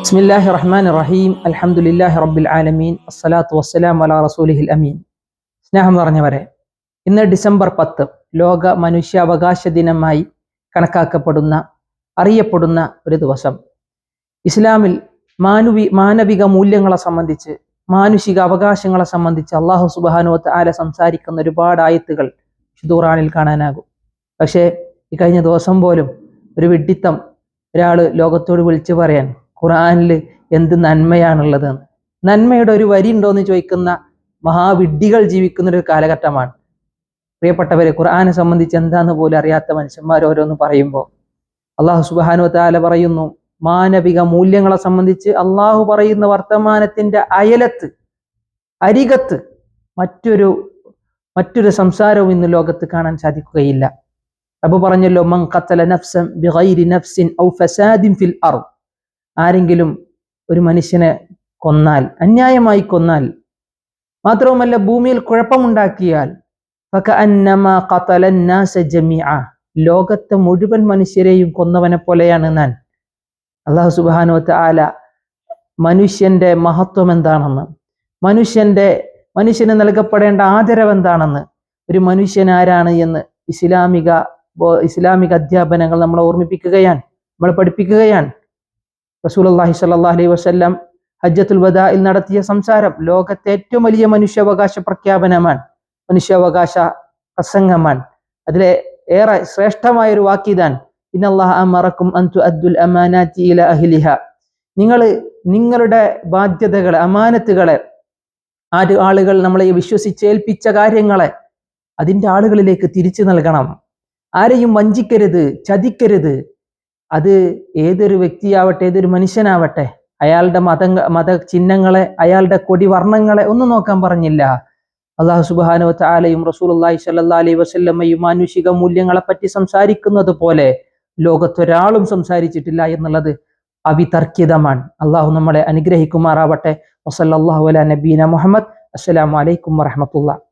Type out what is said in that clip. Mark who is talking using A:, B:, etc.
A: ബിസ്മില്ലാഹി റഹ്മാൻ റഹീം അൽഹമുല്ലാഹി റബ്ബിൽ ആലമീൻ അസ്സലാത്തു വസ്സലാം അല റസൂലിഹിൽ അമീൻ. സ്നേഹം നിറഞ്ഞവരെ ഇന്ന് ഡിസംബർ പത്ത് ലോക മനുഷ്യാവകാശ ദിനമായി കണക്കാക്കപ്പെടുന്ന അറിയപ്പെടുന്ന ഒരു ദിവസം. ഇസ്ലാമിൽ മാനുവി മാനവിക മൂല്യങ്ങളെ സംബന്ധിച്ച് മാനുഷിക അവകാശങ്ങളെ സംബന്ധിച്ച് അള്ളാഹു സുബാനുവത്ത് ആല സംസാരിക്കുന്ന ഒരുപാട് ആയത്തുകൾ ഖുറാനിൽ കാണാനാകും. പക്ഷേ ഈ കഴിഞ്ഞ ദിവസം പോലും ഒരു വിഡ്ഢിത്തം ഒരാൾ ലോകത്തോട് വിളിച്ചു പറയാൻ ഖുറാനിൽ എന്ത് നന്മയാണുള്ളത്? നന്മയുടെ ഒരു വരി ഉണ്ടോ എന്ന് ചോദിക്കുന്ന മഹാവിഡ്ഢികൾ ജീവിക്കുന്ന ഒരു കാലഘട്ടമാണ്. പ്രിയപ്പെട്ടവരെ ഖുർആനെ സംബന്ധിച്ച് എന്താന്ന് പോലും അറിയാത്ത മനുഷ്യന്മാർ ഓരോന്ന് പറയുമ്പോൾ അള്ളാഹു സുബാനു താല പറയുന്നു മാനവിക മൂല്യങ്ങളെ സംബന്ധിച്ച് അള്ളാഹു പറയുന്ന വർത്തമാനത്തിന്റെ അയലത്ത് അരികത്ത് മറ്റൊരു മറ്റൊരു സംസാരവും ഇന്ന് ലോകത്ത് കാണാൻ സാധിക്കുകയില്ല. അപ്പൊ പറഞ്ഞല്ലോ മൻ ഖത്തല നഫ്സൻ ബിഗൈരി നഫ്സിൻ ഔ ഫസാദിൻ ഫിൽ അർദ്. ആരെങ്കിലും ഒരു മനുഷ്യനെ കൊന്നാൽ അന്യായമായി കൊന്നാൽ മാത്രവുമല്ല ഭൂമിയിൽ കുഴപ്പമുണ്ടാക്കിയാൽ ലോകത്തെ മുഴുവൻ മനുഷ്യരെയും കൊന്നവനെ പോലെയാണ് ഞാൻ. അള്ളാഹു സുബാനുവത്ത് ആല മനുഷ്യന്റെ മഹത്വം എന്താണെന്ന് മനുഷ്യന്റെ മനുഷ്യന് നൽകപ്പെടേണ്ട ആദരവ് എന്താണെന്ന് ഒരു മനുഷ്യൻ ആരാണ് എന്ന് ഇസ്ലാമിക ഇസ്ലാമിക അധ്യാപനങ്ങൾ നമ്മളെ ഓർമ്മിപ്പിക്കുകയാണ് നമ്മളെ പഠിപ്പിക്കുകയാണ്. റസൂലുള്ളാഹി സ്വല്ലല്ലാഹി അലൈഹി വസല്ലം ഹജ്ജത്തുൽ വദാഇൽ നടത്തിയ സംസാരം ലോകത്തെ ഏറ്റവും വലിയ മനുഷ്യാവകാശ പ്രഖ്യാപനമാണ്. മനുഷ്യാവകാശ പ്രസംഗമാണ്. അതിലെ ഏറെ ശ്രേഷ്ഠമായ ഒരു വാക്കിതാൻ ഇന്നല്ലാഹ അമറക്കും നിങ്ങൾ നിങ്ങളുടെ ബാധ്യതകളെ അമാനത്തുകളെ ആ ആളുകൾ നമ്മളെ വിശ്വസിച്ചേൽപ്പിച്ച കാര്യങ്ങളെ അതിന്റെ ആളുകളിലേക്ക് തിരിച്ചു നൽകണം. ആരെയും വഞ്ചിക്കരുത് ചതിക്കരുത്. അത് ഏതൊരു വ്യക്തിയാവട്ടെ ഏതൊരു മനുഷ്യനാവട്ടെ അയാളുടെ മത മത ചിഹ്നങ്ങളെ അയാളുടെ കൊടി വർണങ്ങളെ ഒന്നും നോക്കാൻ പറഞ്ഞില്ല. അള്ളാഹു സുബാനു താലയും അള്ളാഹി സല്ലാ വസല്ലമ്മയും മാനുഷിക മൂല്യങ്ങളെ പറ്റി സംസാരിക്കുന്നത് പോലെ ലോകത്തൊരാളും സംസാരിച്ചിട്ടില്ല എന്നുള്ളത് അവിതർക്കിതമാണ്. അള്ളാഹു നമ്മളെ അനുഗ്രഹിക്കുമാറാവട്ടെ. വസല്ലാഹു അല നബീന മുഹമ്മദ്. അസ്സലാമലൈക്കും വറഹമത്തുള്ള